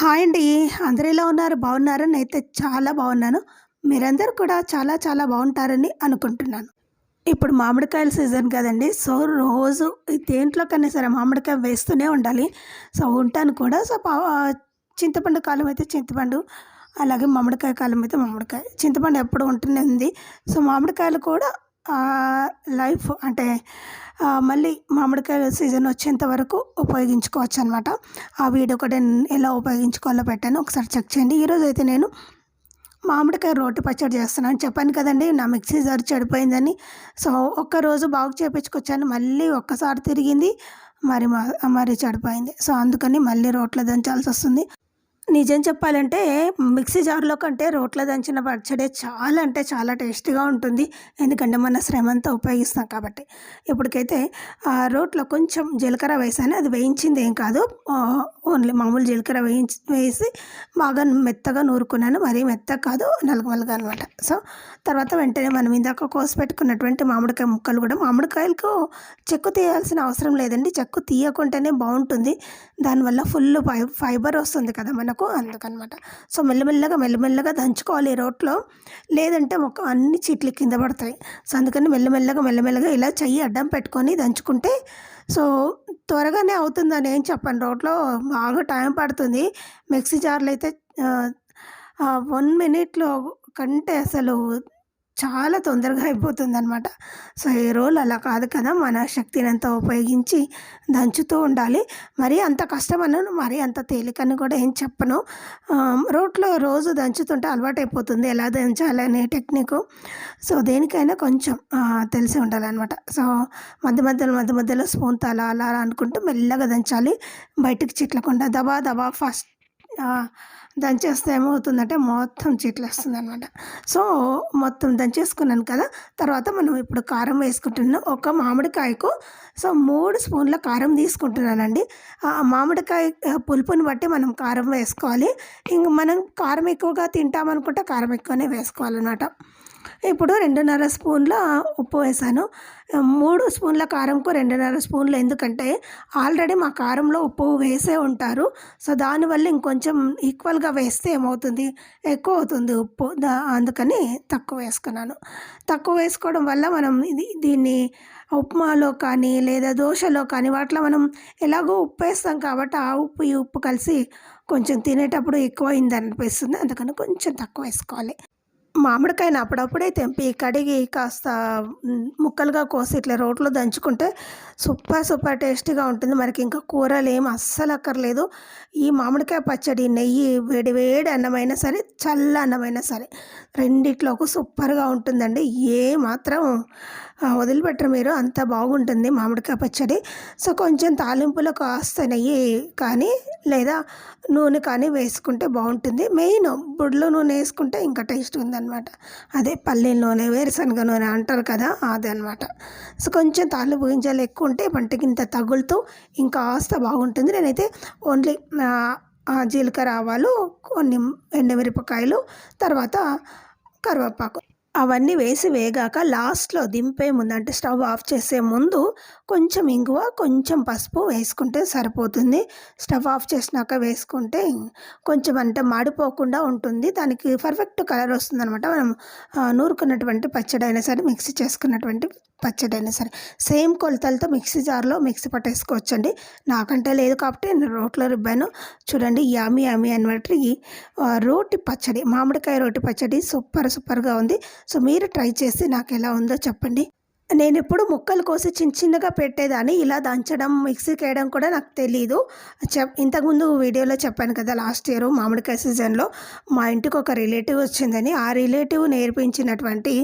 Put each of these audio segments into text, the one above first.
Hi అండి. అందరూ ఎలా ఉన్నారు? బాగున్నారా? నేనైతే చాలా బాగున్నాను. మీరందరూ కూడా చాలా చాలా బాగుంటారని అనుకుంటున్నాను. ఇప్పుడు మామిడికాయల సీజన్ కదండి. సో రోజు దేంట్లో కన్నా సరే మామిడికాయ వేస్తూనే ఉండాలి. సో ఉంటాను కూడా. సో పా చింతపండు కాలం అయితే చింతపండు అలాగే మామిడికాయ కాలం అయితే మామిడికాయ. చింతపండు ఎప్పుడు ఉంటూనే ఉంది. సో మామిడికాయలు కూడా లైఫ్ అంటే మళ్ళీ మామిడికాయ సీజన్ వచ్చేంత వరకు ఉపయోగించుకోవచ్చు అనమాట ఆ వీడియో కూడా నేను ఎలా ఉపయోగించుకోవాలో పెట్టాను. ఒకసారి చెక్ చేయండి. ఈరోజు అయితే నేను మామిడికాయ రోటి పచ్చడి చేస్తున్నాను. చెప్పాను కదండి నా మిక్సీ జార్ చెడిపోయిందని. సో ఒక్కరోజు బాగు చేపించుకొచ్చాను. మళ్ళీ ఒక్కసారి తిరిగింది మరి మా- మరి చెడిపోయింది. సో అందుకని మళ్ళీ రోట్లో దంచాల్సి వస్తుంది నిజం చెప్పాలంటే మిక్సీ జార్లో కంటే రోట్లో దంచిన పచ్చడి చాలా అంటే చాలా టేస్టీగా ఉంటుంది. ఎందుకంటే మన శ్రమ అంతా ఉపయోగిస్తాం కాబట్టి. ఇప్పటికైతే ఆ రోట్లో కొంచెం జీలకర్ర వేసాను. అది వేయించింది ఏం కాదు. ఓన్లీ మామూలు జీలకర్ర వేయించి వేసి బాగా మెత్తగా నూరుకున్నాను. మరీ మెత్తగా కాదు నలగమలగా అనమాట. సో తర్వాత వెంటనే మనం ఇందాక కోసి పెట్టుకున్నటువంటి మామిడికాయ ముక్కలు కూడా మామిడికాయలకు చెక్కు తీయాల్సిన అవసరం లేదండి. చెక్కు తీయకుండానే బాగుంటుంది. దానివల్ల ఫుల్ ఫై ఫైబర్ వస్తుంది కదా మనకు. అందుకనమాట. సో మెల్లమెల్లగా మెల్లమెల్లగా దంచుకోవాలి రోట్లో. లేదంటే మొక్క అన్ని చీట్లు కింద పడతాయి. సో అందుకని మెల్లమెల్లగా మెల్లమెల్లగా ఇలా చెయ్యి అడ్డం పెట్టుకొని దంచుకుంటే సో త్వరగానే అవుతుందని ఏం చెప్పండి రోట్లో బాగా టైం పడుతుంది. మిక్సీ జార్లు అయితే వన్ మినిట్లో కంటే అసలు చాలా తొందరగా అయిపోతుంది అనమాట సో ఈ రోల్ అలా కాదు కదా మన శక్తిని అంతా ఉపయోగించి దంచుతూ ఉండాలి. మరీ అంత కష్టం అన్నాను మరీ అంత తేలికని కూడా ఏం చెప్పను. రోడ్లో రోట్లో రోజు దంచుతుంటే అలవాటు అయిపోతుంది ఎలా దంచాలి అనే టెక్నిక్. సో దేనికైనా కొంచెం తెలిసి ఉండాలన్నమాట. సో మధ్య మధ్యలో మధ్య మధ్యలో స్పూన్తో అలా అలా అనుకుంటూ మెల్లగా దంచాలి. బయటకు చిట్లకుండా దబా దబా ఫస్ట్ దంచేస్తే ఏమవుతుందంటే మొత్తం చిట్లేస్తుంది అనమాట సో మొత్తం దంచేసుకున్నాను కదా తర్వాత మనం ఇప్పుడు కారం వేసుకుంటున్నాం ఒక మామిడికాయకు సో మూడు స్పూన్ల కారం తీసుకుంటున్నానండి. మామిడికాయ పులుపుని బట్టి మనం కారం వేసుకోవాలి. ఇంక మనం కారం ఎక్కువగా తింటామనుకుంటే కారం ఎక్కువనే వేసుకోవాలన్నమాట. ఇప్పుడు రెండున్నర స్పూన్ల ఉప్పు వేసాను. మూడు స్పూన్ల కారంకు రెండున్నర స్పూన్లు ఎందుకంటే ఆల్రెడీ మా కారంలో ఉప్పు వేసే ఉంటారు. సో దానివల్ల ఇంకొంచెం ఈక్వల్గా వేస్తే ఏమవుతుంది? ఎక్కువ అవుతుంది ఉప్పు. దా అందుకని తక్కువ వేసుకున్నాను. తక్కువ వేసుకోవడం వల్ల మనం ఇది దీన్ని ఉప్మాలో కానీ లేదా దోశలో కానీ వాటిలో మనం ఎలాగో ఉప్పు వేస్తాం కాబట్టి ఆ ఉప్పు ఈ ఉప్పు కలిసి కొంచెం తినేటప్పుడు ఎక్కువ అయింది అనిపిస్తుంది అందుకని కొంచెం తక్కువ వేసుకోవాలి. మామిడికాయని అప్పుడప్పుడే తెంపి కడిగి కాస్త ముక్కలుగా కోసి ఇట్లా రోట్లో దంచుకుంటే సూపర్ సూపర్ టేస్టీగా ఉంటుంది. మనకి ఇంకా కూరలు ఏం అస్సలు అక్కర్లేదు. ఈ మామిడికాయ పచ్చడి నెయ్యి వేడి వేడి అన్నమైనా సరే చల్ల అన్నమైనా సరే రెండిట్లోకి సూపర్గా ఉంటుందండి. ఏ మాత్రం వదిలిపెట్టరు మీరు. అంత బాగుంటుంది మామిడికాయ పచ్చడి. సో కొంచెం తాలింపులో కాస్త నెయ్యి కానీ లేదా నూనె కానీ వేసుకుంటే బాగుంటుంది. మెయిన్ బుడ్లో నూనె వేసుకుంటే ఇంకా టేస్ట్ ఉందన్నమాట అదే పల్లీల నూనె వేరుశనగ నూనె అంటారు కదా అదనమాట సో కొంచెం తాలింపు గింజలు ఎక్కువ ఉంటే వంటకి ఇంత తగులుతూ ఇంకా ఆస్త బాగుంటుంది. నేనైతే ఓన్లీ జీలకర్ర ఆవాలు కొన్ని ఎండుమిరపకాయలు తర్వాత కరివేపాకు. అవన్నీ వేసి వేగాక లాస్ట్లో దింపే ముందు అంటే స్టవ్ ఆఫ్ చేసే ముందు కొంచెం ఇంగువ కొంచెం పసుపు వేసుకుంటే సరిపోతుంది. స్టవ్ ఆఫ్ చేసినాక వేసుకుంటే కొంచెం అంటే మాడిపోకుండా ఉంటుంది. దానికి పర్ఫెక్ట్ కలర్ వస్తుంది అనమాట మనం నూరుకున్నటువంటి పచ్చడి అయినా సరే మిక్సీ చేసుకున్నటువంటి పచ్చడి అయినా సరే. సేమ్ కొలతలతో మిక్సీ జార్లో మిక్సీ పట్టేసుకోవచ్చండి. నాకంటే లేదు కాబట్టి నేను రోట్లో రుబ్బాను. చూడండి యామి యామి అనమాట రోటి పచ్చడి మామిడికాయ రోటి పచ్చడి సూపర్ సూపర్గా ఉంది. సో మీరు ట్రై చేసి నాకు ఎలా ఉందో చెప్పండి. నేను ఎప్పుడు ముక్కలు కోసి చిన్న చిన్నగా పెట్టేదాన్ని. ఇలా దంచడం మిక్సీకి వేయడం కూడా నాకు తెలీదు. చెప్ ఇంతకుముందు వీడియోలో చెప్పాను కదా లాస్ట్ ఇయర్ మామిడికాయ సీజన్లో మా ఇంటికి ఒక రిలేటివ్ వచ్చిందని. ఆ రిలేటివ్ నేర్పించినటువంటి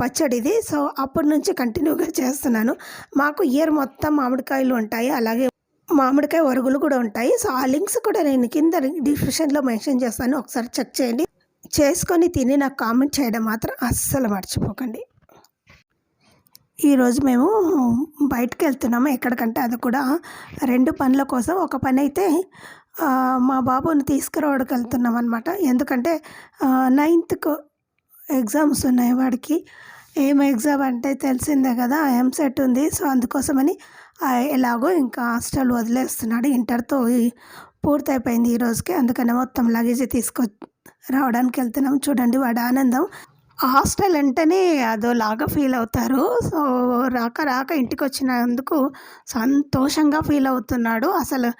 పచ్చడిది. సో అప్పటి నుంచి కంటిన్యూగా చేస్తున్నాను. మాకు ఇయర్ మొత్తం మామిడికాయలు ఉంటాయి. అలాగే మామిడికాయ వరుగులు కూడా ఉంటాయి. సో ఆ లింక్స్ కూడా నేను కింద డిస్క్రిప్షన్లో మెన్షన్ చేస్తాను. ఒకసారి చెక్ చేయండి. చేసుకొని తిని నాకు కామెంట్ చేయడం మాత్రం అస్సలు మర్చిపోకండి. ఈరోజు మేము బయటకు వెళ్తున్నాము ఎక్కడికంటే అది కూడా రెండు పనుల కోసం. ఒక పని అయితే మా బాబుని తీసుకురావడానికి వెళ్తున్నాం అనమాట ఎందుకంటే నైన్త్కు ఎగ్జామ్స్ ఉన్నాయి వాడికి. ఏం ఎగ్జామ్ అంటే తెలిసిందే కదా ఎంసెట్ ఉంది. సో అందుకోసమని ఎలాగో ఇంకా హాస్టల్ వదిలేస్తున్నాడు. ఇంటర్తో పూర్తయిపోయింది ఈ రోజుకి. అందుకనే మొత్తం లగేజ్ తీసుకొ రావడానికి వెళ్తున్నాం చూడండి వాడి ఆనందం. హాస్టల్ అంటేనే అదోలాగా ఫీల్ అవుతారు. సో రాక రాక ఇంటికి వచ్చినందుకు సంతోషంగా ఫీల్ అవుతున్నాడు. అసలు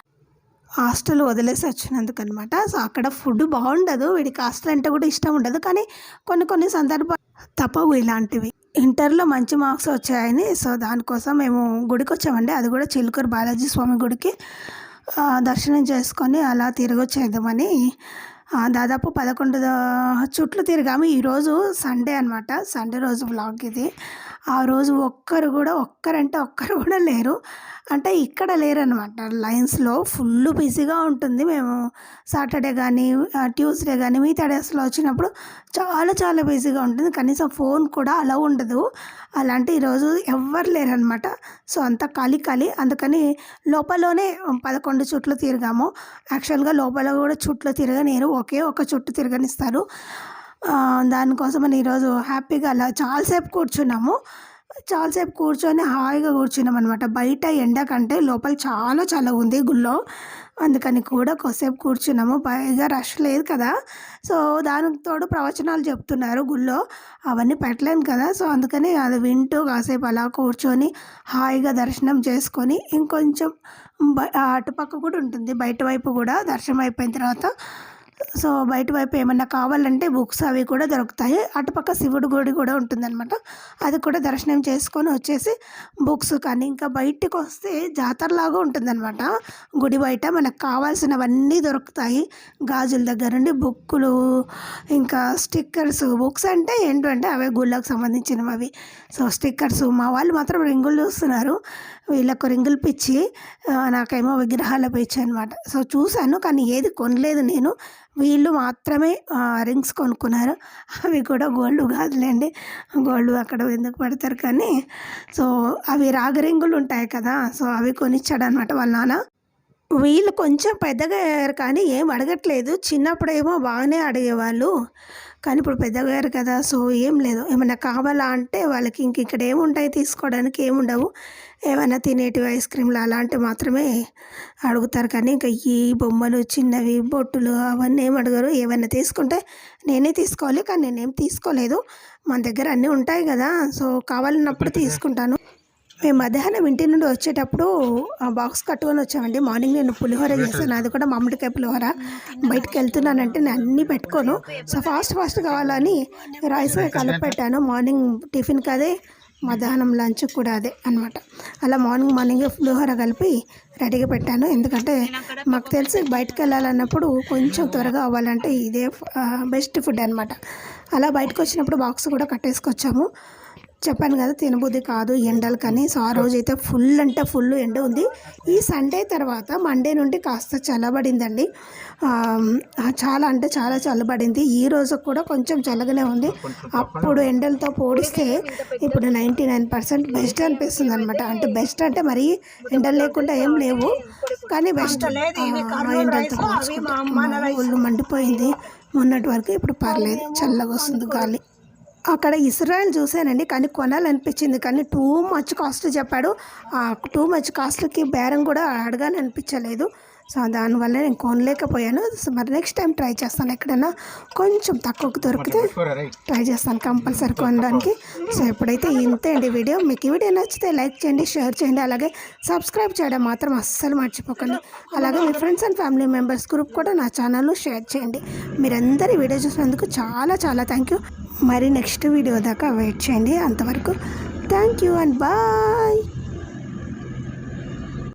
హాస్టల్ వదిలేసి వచ్చినందుకు అనమాట సో అక్కడ ఫుడ్ బాగుండదు. వీడికి హాస్టల్ అంటే కూడా ఇష్టం ఉండదు. కానీ కొన్ని కొన్ని సందర్భాలు తప్పవు ఇలాంటివి. ఇంటర్లో మంచి మార్క్స్ వచ్చాయని. సో దానికోసం మేము గుడికి వచ్చామండి అది కూడా చిలుకూరు బాలాజీ స్వామి గుడికి దర్శనం చేసుకొని అలా తిరిగి వచ్చేద్దామని దాదాపు పదకొండు చుట్లు తిరిగాము. ఈరోజు సండే అనమాట సండే రోజు బ్లాగ్ ఇది. ఆ రోజు ఒక్కరు కూడా ఒక్కరంటే ఒక్కరు కూడా లేరు. అంటే ఇక్కడ లేరనమాట లైన్స్లో ఫుల్ బిజీగా ఉంటుంది. మేము సాటర్డే కానీ ట్యూస్డే కానీ మిగతా డేస్లో వచ్చినప్పుడు చాలా చాలా బిజీగా ఉంటుంది. కనీసం ఫోన్ కూడా అలా ఉండదు. అలాంటి ఈరోజు ఎవ్వరు లేరనమాట సో అంత ఖాళీ ఖాళీ. అందుకని లోపలనే పదకొండు చుట్లు తిరిగాము. యాక్చువల్గా లోపల కూడా చుట్లు తిరగనేరు ఒకే ఒక చుట్టు తిరగనిస్తారు. దానికోసమని ఈరోజు హ్యాపీగా అలా చాలాసేపు కూర్చున్నాము. చాలాసేపు కూర్చొని హాయిగా కూర్చున్నాం అనమాట బయట ఎండ కంటే లోపల చాలా చాలా ఉంది గుళ్ళో. అందుకని కూడా కొద్దిసేపు కూర్చున్నాము. పైగా రష్ లేదు కదా. సో దానికి తోడు ప్రవచనాలు చెప్తున్నారు గుళ్ళో. అవన్నీ పెట్టలేను కదా. సో అందుకని అది వింటూ కాసేపు అలా కూర్చొని హాయిగా దర్శనం చేసుకొని ఇంకొంచెం అటుపక్క కూడా ఉంటుంది. బయట వైపు కూడా దర్శనం అయిపోయిన తర్వాత సో బయట వైపు ఏమన్నా కావాలంటే బుక్స్ అవి కూడా దొరుకుతాయి. అటుపక్క శివుడి గుడి కూడా ఉంటుందన్నమాట. అది కూడా దర్శనం చేసుకొని వచ్చేసి బుక్స్ కానీ ఇంకా బయటికి వస్తే జాతరలాగా ఉంటుందన్నమాట. గుడి బయట మనకు కావాల్సినవన్నీ దొరుకుతాయి. గాజుల దగ్గర నుండి బుక్కులు ఇంకా స్టిక్కర్స్ బుక్స్ అంటే ఏంటంటే అవే గుళ్ళకు సంబంధించినవి అవి సో స్టిక్కర్స్ మా వాళ్ళు మాత్రం రింగులు చూస్తున్నారు. వీళ్ళకు రింగులు పిచ్చి నాకేమో విగ్రహాల పిచ్చి అనమాట సో చూశాను కానీ ఏది కొనలేదు నేను. వీళ్ళు మాత్రమే రింగ్స్ కొనుక్కున్నారు. అవి కూడా గోల్డ్ కాదులేండి. గోల్డ్ అక్కడ ఎందుకు పెడతారు కానీ సో అవి రాగరింగులు ఉంటాయి కదా సో అవి కొనిచ్చాడు అనమాట వాళ్ళ నాన్న. వీళ్ళు కొంచెం పెద్దగా అయ్యారు కానీ ఏం అడగట్లేదు. చిన్నప్పుడేమో బాగానే అడిగేవాళ్ళు. కానీ ఇప్పుడు పెద్దగా అయ్యారు కదా సో ఏం లేదు. ఏమైనా కావాలా అంటే వాళ్ళకి ఇంక ఇక్కడ ఏముంటాయి తీసుకోవడానికి ఏముండవు. ఏమైనా తినేటివి ఐస్ క్రీమ్లు అలాంటివి మాత్రమే అడుగుతారు. కానీ ఇంకా ఈ బొమ్మలు చిన్నవి బొట్టులు అవన్నీ ఏం అడగరు. ఏమైనా తీసుకుంటే నేనే తీసుకోవాలి. కానీ నేనేం తీసుకోలేదు. మన దగ్గర అన్నీ ఉంటాయి కదా సో కావాలన్నప్పుడు తీసుకుంటాను. మేము మధ్యాహ్నం ఇంటి నుండి వచ్చేటప్పుడు ఆ బాక్స్ కట్టుకొని వచ్చామండి. మార్నింగ్ నేను పులిహోర చేశాను. అది కూడా మామిడికాయ పులిహోర. బయటకు వెళ్తున్నానంటే నేను అన్నీ పెట్టుకోను. సో ఫాస్ట్ ఫాస్ట్ కావాలని రైస్ కలిపి పెట్టాను మార్నింగ్ టిఫిన్కి అదే మధ్యాహ్నం లంచ్ కూడా అదే అనమాట అలా మార్నింగ్ మార్నింగ్ పులిహోర కలిపి రెడీగా పెట్టాను. ఎందుకంటే మాకు తెలిసి బయటకు వెళ్ళాలన్నప్పుడు కొంచెం త్వరగా అవ్వాలంటే ఇదే బెస్ట్ ఫుడ్ అనమాట అలా బయటకు వచ్చినప్పుడు బాక్స్ కూడా కట్టేసుకొచ్చాము. చెప్పాను కదా తినబుద్ధి కాదు ఎండలు కానీ సో ఆ రోజు అయితే ఫుల్ అంటే ఫుల్ ఎండ ఉంది. ఈ సండే తర్వాత మండే నుండి కాస్త చల్లబడిందండి. చాలా అంటే చాలా చల్లబడింది. ఈ రోజు కూడా కొంచెం చల్లగానే ఉంది. అప్పుడు ఎండలతో పోడిస్తే ఇప్పుడు నైంటీ నైన్ పర్సెంట్ బెస్ట్ అనిపిస్తుంది అనమాట అంటే బెస్ట్ అంటే మరీ ఎండలు లేకుండా ఏం లేవు. కానీ బెస్ట్ ఎండలతో పోల్చుకుంటే. ఒళ్ళు మండిపోయింది. మొన్నటి వరకు ఇప్పుడు పర్లేదు చల్లగా వస్తుంది గాలి. అక్కడ ఇస్రాయల్ చూశానండి కానీ కొనాలనిపించింది. కానీ టూ మచ్ కాస్ట్ చెప్పాడు. ఆ టూ మచ్ కాస్ట్కి బేరం కూడా అడగాలనిపించలేదు. సో దానివల్ల నేను కొనలేకపోయాను. సో మరి నెక్స్ట్ టైం ట్రై చేస్తాను. ఎక్కడైనా కొంచెం తక్కువకు దొరికితే ట్రై చేస్తాను కంపల్సరీ కొనడానికి. సో ఎప్పుడైతే ఇంతే అండి వీడియో మీకు ఈ వీడియో నచ్చితే లైక్ చేయండి షేర్ చేయండి అలాగే సబ్స్క్రైబ్ చేయడం మాత్రం అస్సలు మర్చిపోకండి. అలాగే మీ friends and family members group కూడా నా ఛానల్లో షేర్ చేయండి. మీరందరూ వీడియో చూసినందుకు చాలా చాలా థ్యాంక్ యూ మరి నెక్స్ట్ వీడియో దాకా వెయిట్ చేయండి. అంతవరకు థ్యాంక్ యూ అండ్ బాయ్